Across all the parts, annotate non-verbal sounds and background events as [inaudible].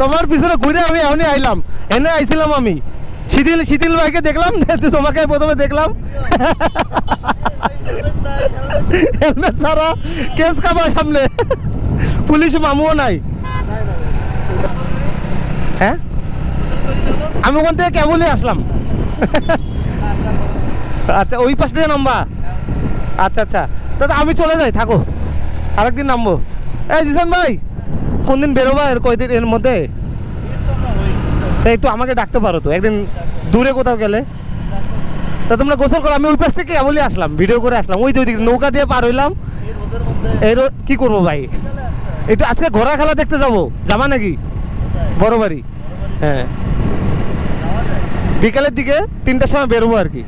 তোমার পিছনে ঘুরে আমি এমনি আইলাম। এনে আইছিলাম আমি। শীতিল শীতিল ভাইকে দেখলাম [laughs] তোমাকে প্রথমে দেখলাম। হেলমেট ছাড়া কেস খাবা সামনে। পুলিশ মামুও নাই। হ্যাঁ? আমি ওখান থেকে কেবলই আসলাম। আচ্ছা ওই পাশ থেকে নামবা। আচ্ছা আচ্ছা। দাদা আমি চলে যাই, থাকো। আরেকদিন নামবো। এই জিসান ভাই। কোন দিন বেরোবা এর কয়দিন এর মধ্যে? একটু আমাকে ডাকতে পারো তো, একদিন দূরে কোথাও গেলে। তা তোমরা গোসল করো, আমি ওই পাশ থেকে কেবলই আসলাম ভিডিও করে আসলাম। ওই ওই দিকে নৌকা দিয়ে পার হইলাম। এর কি করব ভাই? একটু আজকে ঘোড়া খেলা দেখতে যাব। যাবা নাকি? বড় বাড়ি। হ্যাঁ। বিকালের দিকে তিনটার সময় বেরোবো আর কি।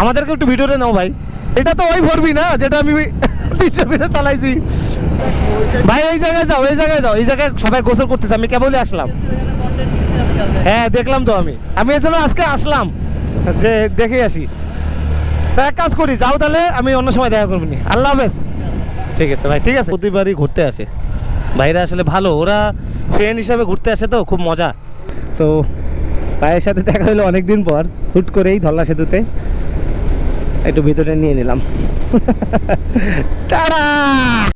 আমাদেরকে একটু ভিডিওতে নাও ভাই। এটা তো ওই ভরবি না, যেটা আমি চালাইছি। ভাই, এই জায়গায় যাও, এই জায়গায় যাও, এই জায়গায় সবাই গোসল করতেছে, আমি কেবলই আসলাম। হ্যাঁ দেখলাম তো আমি। আমি এই জন্য আজকে আসলাম। যে, দেখে আসি। তা এক কাজ করি, যাও তাহলে, আমি অন্য সময় দেখা করব নি। আল্লাহ হাফেজ। ঠিক আছে ভাই, ঠিক আছে। প্রতিবারই ঘুরতে আসে। ভাইরা আসলে ভালো, ওরা ফ্রেন্ড হিসাবে ঘুরতে আসে তো, খুব মজা। সো ভাইয়ের সাথে দেখা হলো অনেকদিন পর, হুট করেই ধল্লা সেতুতে। একটু ভিতরে নিয়ে নিলাম। [laughs] টাড়া